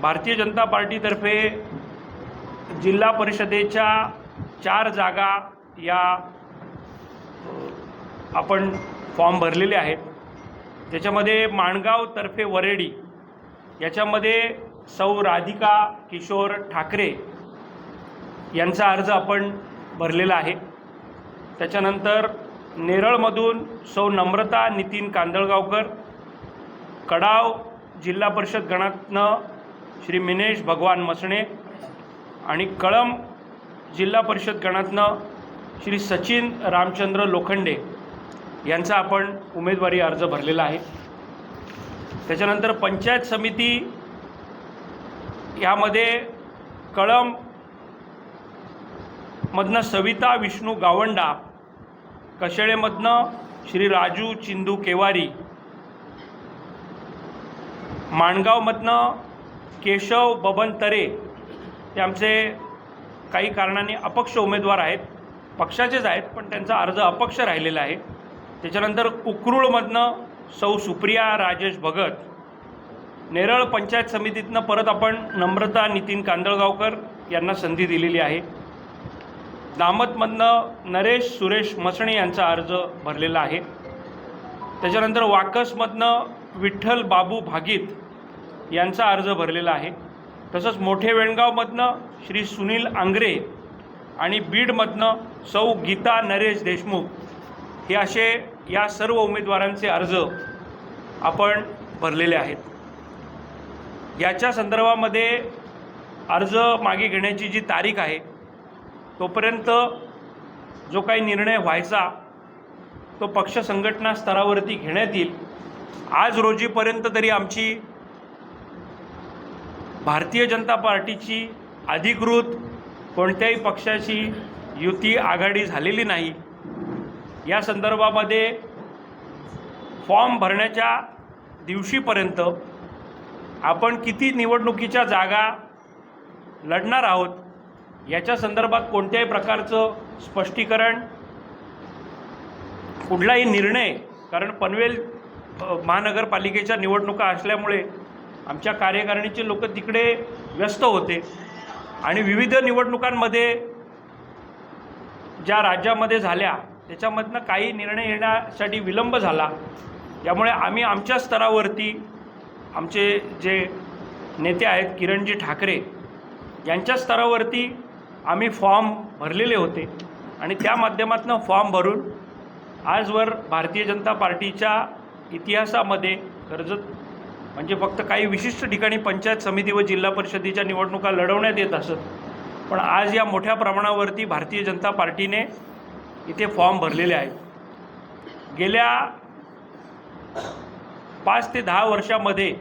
भारतीय जनता पार्टीतर्फे जिल्हा परिषदेच्या चार जागा या आपण फॉर्म भरलेले आहेत. त्याच्यामध्ये माणगावतर्फे वरेडी याच्यामध्ये सौ राधिका किशोर ठाकरे यांचा अर्ज आपण भरलेला आहे. त्याच्यानंतर नेरळमधून सौ नम्रता नितीन कांदळगावकर कडाव जिल्हा परिषद गणातनं श्री मिनेश भगवान मसणे आणि कळम जिल्हा परिषद गणातनं श्री सचिन रामचंद्र लोखंडे यांचा आपण उमेदवारी अर्ज भरलेला आहे. त्याच्यानंतर पंचायत समिती यामध्ये कळम मधनं सविता विष्णू गावंडा कशेळेमधनं श्री राजू चिंदू केवारी माणगावमधनं केशव बबन तरे ते आमचे काही कारणाने अपक्ष उमेदवार आहेत पक्षाचेच आहेत पण त्यांचा अर्ज अपक्ष राहिलेला आहे. त्याच्यानंतर उकरूळमधनं सौ सुप्रिया राजेश भगत नेरळ पंचायत समितीतनं परत आपण नम्रता नितीन कांदळगावकर यांना संधी दिलेली आहे. दामतमधनं नरेश सुरेश मसणे यांचा अर्ज भरलेला आहे. त्याच्यानंतर वाकसमधनं विठ्ठल बाबू भागीत यांचा अर्ज भरलेला आहे. तसंच मोठे वेणगावमधनं श्री सुनील आंग्रे आणि बीडमधनं सौ गीता नरेश देशमुख हे असे या सर्व उमेदवारांचे अर्ज आपण भरलेले आहेत. याच्या संदर्भामध्ये अर्ज मागे घेण्याची जी तारीख आहे तोपर्यंत जो काही निर्णय व्हायचा तो पक्ष संघटना स्तरावरती घेण्यात येईल. आज रोजीपर्यंत तरी आमची भारतीय जनता पार्टीची अधिकृत कोणत्याही पक्षाची युती आघाडी झालेली नाही. या संदर्भामध्ये फॉर्म भरण्याच्या दिवशीपर्यंत आपण किती निवडणुकीच्या जागा लढणार आहोत याच्या संदर्भात कोणत्याही प्रकारचं स्पष्टीकरण कुठलाही निर्णय कारण पनवेल महानगरपालिकेच्या निवडणुका असल्यामुळे आमच्या कार्यकारिणीचे लोक तिकडे व्यस्त होते. आणि विविध निवडणुकांमध्ये ज्या राज्यामध्ये झाल्या त्याच्यामधनं काही निर्णय येण्यासाठी विलंब झाला. त्यामुळे आम्ही आमच्या स्तरावरती आमचे जे नेते आहेत किरणजी ठाकरे यांच्या स्तरावरती आम्ही फॉर्म भरलेले होते. आणि त्या माध्यमातून फॉर्म भरून आजवर भारतीय जनता पार्टीच्या इतिहासामध्ये कर्जत म्हणजे फक्त काही विशिष्ट ठिकाणी पंचायत समिती व जिल्हा परिषदेच्या निवडणुका लढवण्यात येत असत. पण आज या मोठ्या प्रमाणावरती भारतीय जनता पार्टीने इथे फॉर्म भरलेले आहेत. गेल्या पाच ते दहा वर्षामध्ये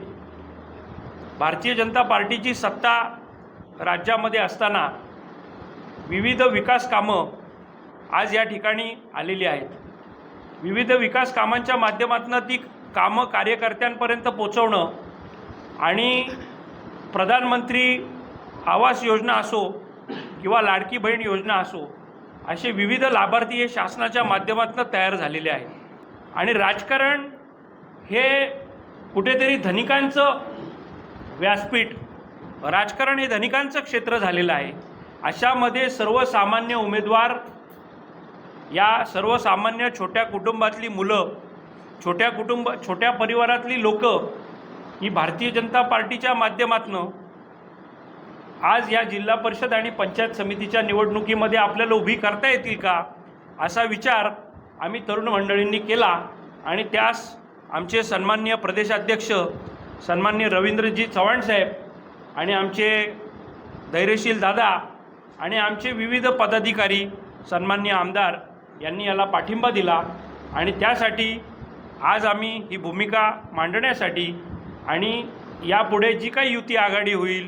भारतीय जनता पार्टीची सत्ता राज्यामध्ये असताना विविध विकास कामं आज या ठिकाणी आलेली आहेत. विविध विकास कामांच्या माध्यमातून ती कामं कार्यकर्त्यांपर्यंत पोचवणं आणि प्रधानमंत्री आवास योजना असो किंवा लाडकी बहीण योजना असो असे विविध लाभार्थी हे शासनाच्या माध्यमातून तयार झालेले आहेत. आणि राजकारण हे कुठेतरी धनिकांचं व्यासपीठ राजकारण हे धनिकांचं क्षेत्र झालेलं आहे. अशामध्ये सर्वसामान्य उमेदवार या सर्वसामान्य छोट्या कुटुंबातली मुलं छोट्या कुटुंब छोट्या परिवारातली लोक ही भारतीय जनता पार्टीच्या माध्यमातनं आज या जिल्हा परिषद आणि पंचायत समितीच्या निवडणुकीमध्ये आपल्याला उभी करता येतील का असा विचार आम्ही तरुण मंडळींनी केला. आणि त्यास आमचे सन्माननीय प्रदेशाध्यक्ष सन्माननीय रवींद्रजी चव्हाण साहेब आणि आमचे धैर्यशील दादा आणि आमचे विविध पदाधिकारी सन्मान्य आमदार यांनी याला पाठिंबा दिला. आणि त्यासाठी आज आम्ही ही भूमिका मांडण्यासाठी आणि यापुढे जी काही युती आघाडी होईल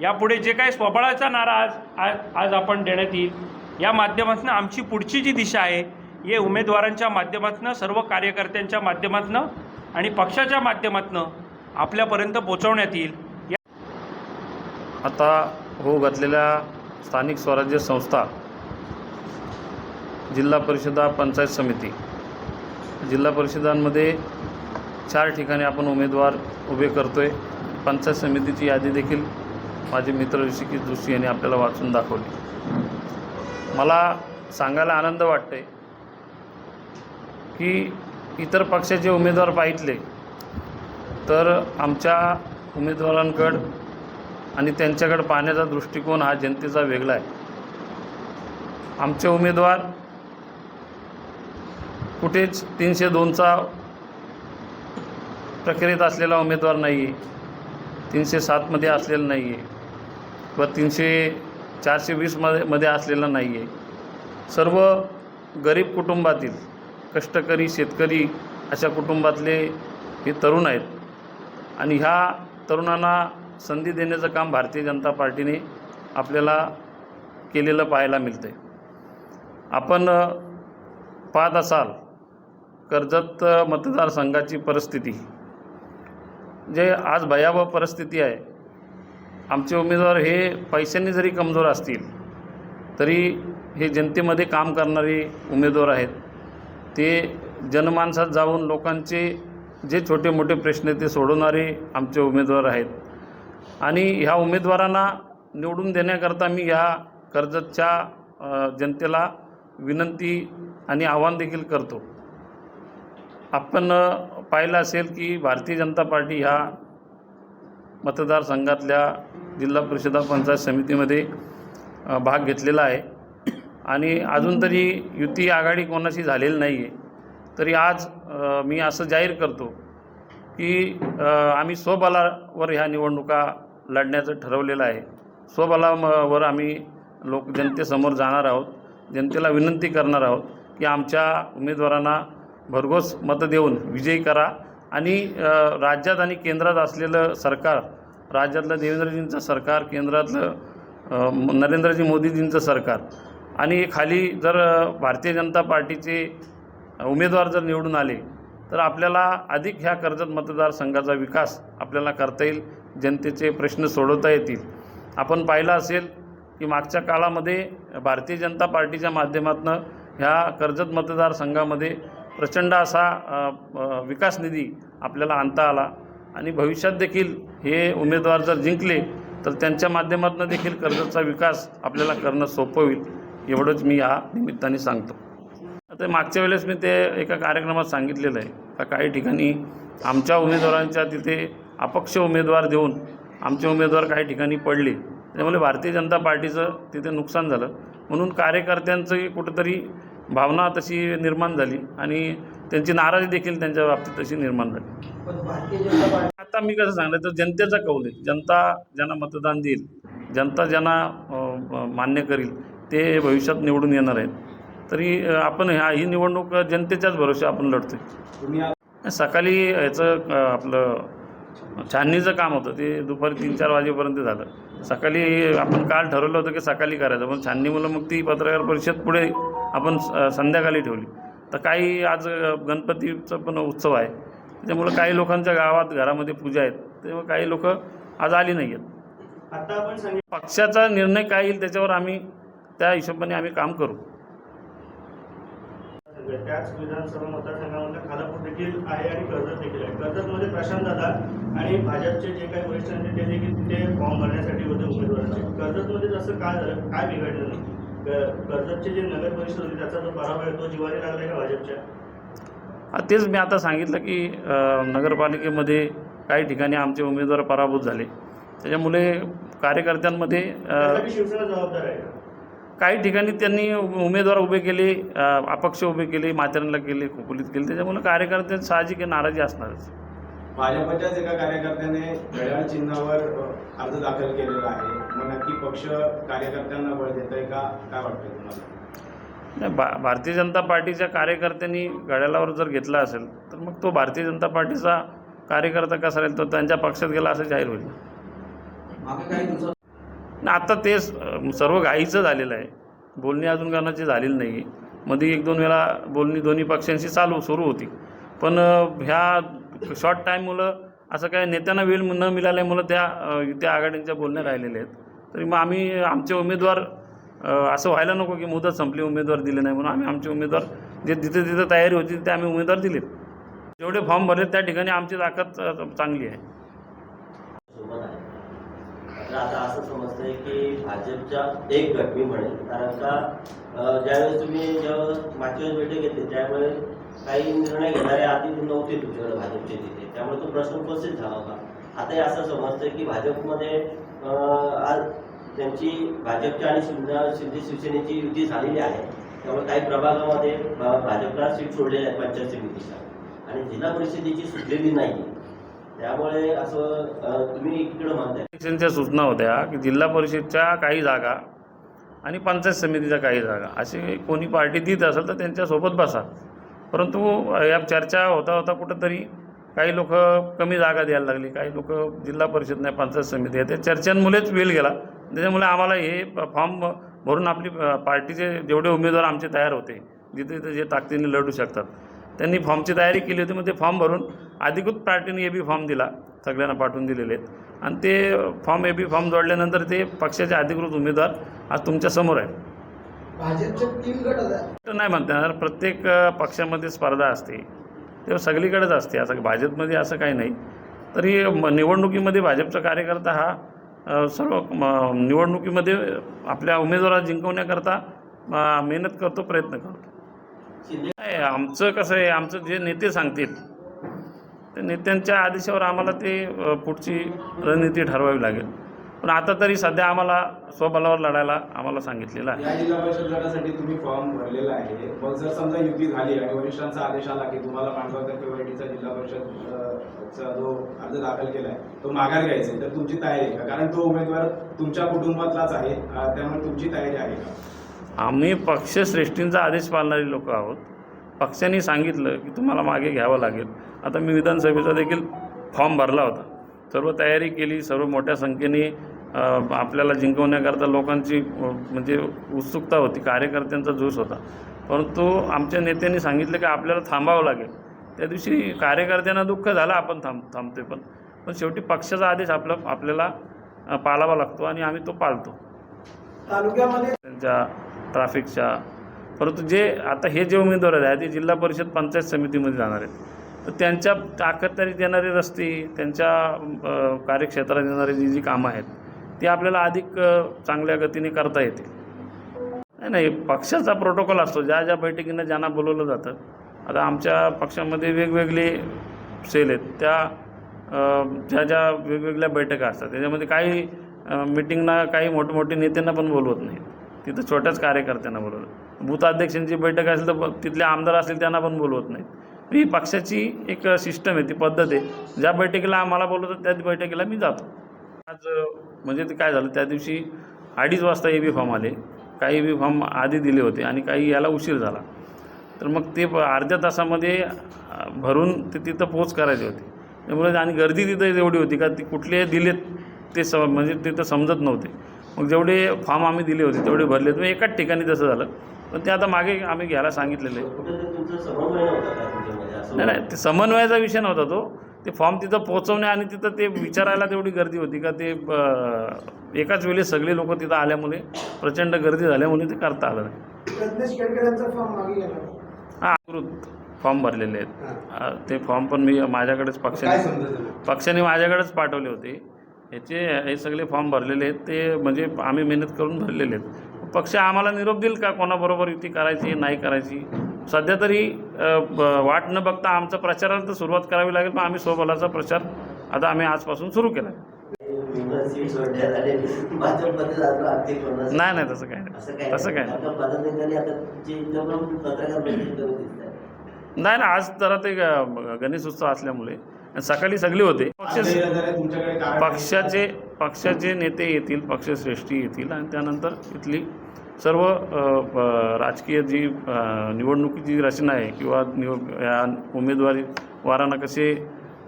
यापुढे जे काही स्वबळाचा नारा आज आज आज आपण देण्यात येईल या माध्यमातून आमची पुढची जी दिशा आहे हे उमेदवारांच्या माध्यमातून सर्व कार्यकर्त्यांच्या माध्यमातून आणि पक्षाच्या माध्यमातून आपल्यापर्यंत पोचवण्यात येईल. या आता होऊ घातलेल्या स्थानिक स्वराज्य संस्था जिल्हा परिषदा पंचायत समिती. जिल्हा परिषदांमध्ये चार ठिकाणी आपण उमेदवार उभे करतो आहे पंचायत समितीची यादी देखील माझे मित्र ऋषिकेश जोशी यांनी आपल्याला वाचून दाखवली. मला सांगायला आनंद वाटते की इतर पक्षाचे उमेदवार पाहितले तर आमच्या उमेदवारांकडं आणि त्यांच्याकडं पाहण्याचा दृष्टिकोन हा जनतेचा वेगळा आहे. आमचे उमेदवार कुठेच तीनशे दोनचा प्रक्रियेत असलेला उमेदवार नाही आहे तीनशे सातमध्ये असलेला नाही आहे व तीनशे चारशे वीसमध्ये मध्ये असलेला नाही आहे सर्व गरीब कुटुंबातील कष्टकरी शेतकरी अशा कुटुंबातले हे तरुण आहेत. आणि ह्या तरुणांना संधी देण्याचं काम भारतीय जनता पार्टीने आपल्याला केलेलं पाहायला मिळतं आहे आपण पाहत असाल कर्जत मतदारसंघाची परिस्थिती. जे आज भयावह परिस्थिती आहे आमचे उमेदवार हे पैशांनी जरी कमजोर असतील तरी हे जनतेमध्ये काम करणारे उमेदवार आहेत. ते जनमानसात जाऊन लोकांचे जे छोटे मोठे प्रश्न ते सोडवणारे आमचे उमेदवार आहेत. आणि ह्या उमेदवारांना निवडून देण्याकरता मी ह्या कर्जतच्या जनतेला विनंती आणि आव्हान देखील करतो. आपण पाहिलं असेल की भारतीय जनता पार्टी ह्या मतदारसंघातल्या जिल्हा परिषदा पंचायत समितीमध्ये भाग घेतलेला आहे. आणि अजून तरी युती आघाडी कोणाशी झालेली नाही आहे तरी आज मी असं जाहीर करतो की आम्ही स्वबलावर ह्या निवडणुका लढण्याचं ठरवलेलं आहे. स्वबलावर आम्ही लोक जनतेसमोर जाणार आहोत. जनतेला विनंती करणार आहोत की आमच्या उमेदवारांना भरघोस मतं देऊन विजयी करा. आणि राज्यात आणि केंद्रात असलेलं सरकार राज्यातलं देवेंद्रजींचं सरकार केंद्रातलं नरेंद्रजी मोदीजींचं सरकार आणि खाली जर भारतीय जनता पार्टीचे उमेदवार जर निवडून आले तर आपल्याला अधिक ह्या कर्जत मतदारसंघाचा विकास आपल्याला करता येईल. जनतेचे प्रश्न सोडवता येतील. आपण पाहिलं असेल की मागच्या काळामध्ये भारतीय जनता पार्टीच्या माध्यमातून ह्या कर्जत मतदारसंघामध्ये प्रचंड असा विकास निधी आपल्याला आणता आला. आणि भविष्यात देखील हे उमेदवार जर जिंकले तर त्यांच्या माध्यमातून देखील कर्जतचा विकास आपल्याला करणं सोपं होईल एवढंच मी या निमित्ताने सांगतो. आता मागच्या वेळेस मी ते एका कार्यक्रमात सांगितलेलं आहे. का काही ठिकाणी आमच्या उमेदवारांच्या तिथे अपक्ष उमेदवार देऊन आमचे उमेदवार काही ठिकाणी पडले त्यामुळे भारतीय जनता पार्टीचं तिथे नुकसान झालं. म्हणून कार्यकर्त्यांचं कुठंतरी भावना तशी निर्माण झाली आणि त्यांची नाराजी देखील त्यांच्या बाबतीत तशी निर्माण झाली. आता मी कसं सांगणार तर जनतेचा कौल आहे. जनता ज्यांना मतदान देईल जनता ज्यांना मान्य करील ते भविष्यात निवडून येणार आहेत. तरी आपण ह्या ही निवडणूक जनतेच्याच भरोशा आपण लढतोय. सकाळी याचं आपलं छाननीचं काम होतं ते दुपारी तीन चार वाजेपर्यंत झालं. सकाळी आपण काल ठरवलं होतं की सकाळी करायचं पण छाननी मुलं मग ती पत्रकार परिषद पुढे आपण संध्याकाळी ठेवली. तर काही आज गणपतीचं पण उत्सव आहे. त्याच्यामुळं काही लोकांच्या गावात घरामध्ये पूजा आहेत. तेव्हा काही लोक आज आली नाही आहेत. आता आपण सांगितलं पक्षाचा निर्णय काय येईल त्याच्यावर आम्ही त्या हिशोबाने आम्ही काम करू. त्याच विधानसभा मतदारसंघामधला खालापूर देखील आहे आणि कर्जत देखील आहे. कर्जतमध्ये प्रशांत दादा आणि भाजपचे जे काही वरिष्ठ नेते ते देखील तिथे फॉर्म भरण्यासाठी होते उमेदवारांचे. कर्जतमध्ये जसं काय झालं काय बिघडलं नाही. कर्जतचे जे नगर परिषद होती त्याचा जो पराभव आहे तो जिवारी लागलाय का भाजपच्या. हा, तेच मी आता सांगितलं की नगरपालिकेमध्ये काही ठिकाणी आमचे उमेदवार पराभूत झाले. त्याच्यामुळे कार्यकर्त्यांमध्ये शिवसेना जबाबदार आहे का? काही ठिकाणी त्यांनी उमेदवार उभे केले अपक्ष उभे केले माथेरानला केले खोपोलीत केले. त्याच्यामुळे कार्यकर्ते साहजिक नाराजी असणारच. भाजपच्याच एका कार्यकर्त्याने घड्याळ चिन्हावर अर्ज दाखल केलेला आहे. नक्की पक्ष कार्यकर्त्यांना बळ देत आहे का? काय वाटतंय तुम्हाला? नाही भा भारतीय जनता पार्टीच्या कार्यकर्त्यांनी घड्याळावर जर घेतला असेल तर मग तो भारतीय जनता पार्टीचा कार्यकर्ता कसा राहील? तो त्यांच्या पक्षात गेला असं जाहीर होईल. आता ते स- सर्व घाईचं झालेलं आहे. बोलणी अजून कोणाची झालेली नाही. आहे मध्ये एक दोन वेळा बोलणी दोन्ही पक्षांशी चालू सुरू होती. पण ह्या शॉर्ट टाईममुळं असं काय नेत्यांना वेळ न मिळाल्यामुळं त्या त्या आघाडींच्या बोलण्या राहिलेल्या आहेत. तरी मग आम्ही आमचे उमेदवार असं व्हायला नको की मुदत संपली उमेदवार दिले नाही म्हणून आम्ही आमचे उमेदवार जे जिथे जिथे तयारी होती तिथे आम्ही उमेदवार दिलेत. जेवढे फॉर्म भरले त्या ठिकाणी आमची ताकद चांगली आहे. आता असं समजतंय की भाजपच्या एक गट मी म्हणेल कारण का ज्यावेळेस तुम्ही जेव्हा मागच्या वेळेस बैठक घेतली त्यावेळेस काही निर्णय घेणारे आधी नव्हते तुमच्याकडे भाजपचे तिथे. त्यामुळे तो प्रश्न उपस्थित झाला होता. आता असं समजतंय की भाजपमध्ये आज त्यांची भाजपच्या आणि शिवसेना शिंदे शिवसेनेची युती झालेली आहे. त्यामुळे काही प्रभागामध्ये भाजपला सीट सोडलेल्या आहेत पंचायत समितीच्या. आणि जिल्हा परिषदेची सुटलेली नाही. त्यामुळे असं तुम्ही इकडं म्हणताय. सूचना होत्या की जिल्हा परिषदच्या काही जागा आणि पंचायत समितीच्या काही जागा. अशी कोणी पार्टी देत असेल तर त्यांच्यासोबत बसा. परंतु या चर्चा होता होता कुठंतरी काही लोक कमी जागा द्यायला लागली काही लोक जिल्हा परिषद नाही पंचायत समिती आहे. त्या चर्चांमुळेच वेळ गेला. त्याच्यामुळे आम्हाला हे फॉर्म भरून आपली पार्टीचे जेवढे उमेदवार आमचे तयार होते जिथे जिथे जे ताकदीने लढू शकतात त्यांनी फॉर्मची तयारी केली होती. मग ते फॉर्म भरून अधिकृत पार्टीने ए बी फॉर्म दिला सगळ्यांना पाठवून दिलेले आहेत. आणि ते फॉर्म ए बी फॉर्म जोडल्यानंतर ते पक्षाचे अधिकृत उमेदवार आज तुमच्यासमोर आहेत. भाजपचे तीन गट नाही म्हणता प्रत्येक पक्षामध्ये स्पर्धा असते. ते सगळीकडेच असते. असं भाजपमध्ये असं काही नाही. तरी म- निवडणुकीमध्ये भाजपचा कार्यकर्ता हा सर्व म- निवडणुकीमध्ये आपल्या उमेदवाराला जिंकवण्याकरता मेहनत करतो प्रयत्न करतो. नाही आमचं कसं आहे आमचं जे नेते सांगतील ते नेत्यांच्या आदेशावर आम्हाला ते पुढची रणनीती ठरवावी लागेल. पण आता तरी सध्या आम्हाला स्वबलावर लढायला आम्हाला सांगितलेलं आहे. या जिल्हा परिषद गटासाठी तुम्ही फॉर्म भरलेला आहे. मग जर समजा युती झाली आणि वरिष्ठांचा आदेश आला की तुम्हाला जिल्हा जो अर्ज दाखल केलाय तो माघार घ्यायचा आहे. तर तुमची तयारी आहे का? कारण तो उमेदवार तुमच्या कुटुंबातलाच आहे त्यामुळे तुमची तयारी आहे का? आम्ही पक्षश्रेष्ठींचा आदेश पाळणारी लोक आहोत. पक्षाने सांगितलं की तुम्हाला मागे घ्यावं लागेल. आता मी विधानसभेचा देखील फॉर्म भरला होता. सर्व तयारी केली सर्व मोठ्या संख्येने आपल्याला जिंकवण्याकरता लोकांची म्हणजे उत्सुकता होती कार्यकर्त्यांचा जोश होता. परंतु आमच्या नेत्यांनी सांगितलं की आपल्याला थांबावं लागेल. त्या दिवशी कार्यकर्त्यांना दुःख झालं आपण थांब थांबतोय पण. पण शेवटी पक्षाचा आदेश आपला आपल्याला पाळावा लागतो आणि आम्ही तो पाळतो. तालुक्यामध्ये? त्यांच्या ट्रॅफिकच्या परंतु जे आता हे जे उमेदवार आहेत ते जिल्हा परिषद पंचायत समितीमध्ये जाणार आहेत. तर त्यांच्या अखत्यारीत देणारे रस्ते त्यांच्या कार्यक्षेत्रात येणारी जी जी कामं आहेत ती आपल्याला अधिक चांगल्या गतीने करता येतील. नाही नाही पक्षाचा प्रोटोकॉल असतो. ज्या ज्या बैठकींना ज्यांना बोलवलं जातं आता आमच्या पक्षामध्ये वेगवेगळे सेल आहेत. त्या ज्या ज्या वेगवेगळ्या बैठका असतात त्याच्यामध्ये काही मिटिंगना काही मोठमोठे नेत्यांना पण बोलवत नाही. तिथं छोट्याच कार्यकर्त्यांना बोलवलं. बूथ अध्यक्षांची बैठक असेल तर तिथले आमदार असतील त्यांना पण बोलवत नाहीत. ही पक्षाची एक सिस्टम आहे ती पद्धत आहे. ज्या बैठकीला आम्हाला बोलवतात त्याच बैठकीला मी जातो. आज म्हणजे ते काय झालं त्या दिवशी अडीच वाजता ए बी फॉर्म आले. काही बी फॉर्म आधी दिले होते आणि काही याला उशीर झाला. तर मग ते प- अर्ध्या तासामध्ये भरून ते तिथं पोच करायचे होते. त्यामुळे आणि गर्दी तिथं एवढी होती का ती कुठले दिलेत ते स म्हणजे तिथं समजत नव्हते. मग जेवढे फॉर्म आम्ही दिले होते तेवढे भरले मग एकाच ठिकाणी तसं झालं. पण ते आता मागे आम्ही घ्यायला सांगितलेलं आहे. नाही नाही ते समन्वयाचा विषय नव्हता तो. ते फॉर्म तिथं पोहोचवणे आणि तिथं ते विचारायला तेवढी गर्दी होती का ते एकाच वेळी सगळे लोक तिथं आल्यामुळे प्रचंड गर्दी झाल्यामुळे ते करता आलं नाही. फॉर्म हा भरलेले आहेत. ते फॉर्म पण मी माझ्याकडेच पक्षाने पक्षाने माझ्याकडेच पाठवले होते. ह्याचे हे सगळे फॉर्म भरलेले आहेत. ते म्हणजे आम्ही मेहनत करून भरलेले आहेत. पक्ष आम्हाला निरोप देईल का? कोणाबरोबर युती करायची नाही करायची? सध्या तरी ब- वाट न बघता आमचा प्रचाराला तर सुरुवात करावी लागेल पण आम्ही स्वबलाचा प्रचार आता आम्ही आजपासून सुरू केला आहे नाही नाही तसं काय नाही. तसं काय नाही. ना आज जरा ते ग- गणेश उत्सव असल्यामुळे सकाळी सगळे होते. पक्ष पक्षाचे पक्षाचे नेते येतील पक्षश्रेष्ठी येतील आणि त्यानंतर इथली सर्व राजकीय जी निवडणुकीची रचना आहे किंवा निव या उमेदवारी वारांना कसे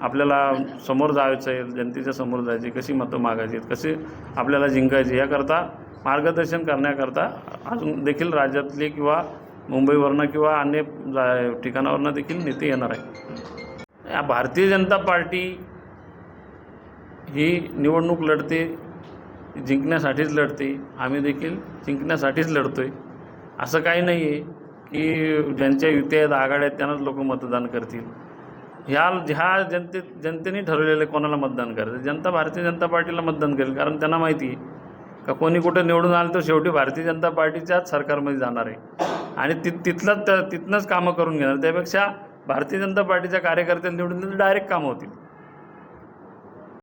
आपल्याला समोर जायचं आहे जनतेच्या समोर जायचे कशी मतं मागायची आहेत कसे आपल्याला जिंकायचे याकरता मार्गदर्शन करण्याकरता अजून देखील राज्यातले किंवा मुंबईवरनं किंवा अन्य ठिकाणावरनं देखील नेते येणार आहे भारतीय जनता पार्टी ही निवडणूक लढते जिंकण्यासाठीच लढते. आम्ही देखील जिंकण्यासाठीच लढतो आहे असं काही नाही आहे की ज्यांच्या युत्या आहेत आघाड्या आहेत त्यांनाच लोक मतदान करतील. ह्या ह्या जनते जनतेने ठरवलेलं कोणाला मतदान करायचं. जनता भारतीय जनता पार्टीला मतदान करेल. कारण त्यांना माहिती आहे का कोणी कुठं निवडून आलं तर शेवटी भारतीय जनता पार्टीच्याच सरकारमध्ये जाणार आहे. आणि ति तिथलंच तिथनंच कामं करून घेणार. त्यापेक्षा भारतीय जनता पार्टीच्या कार्यकर्त्यांनी निवडून डायरेक्ट कामं होतील.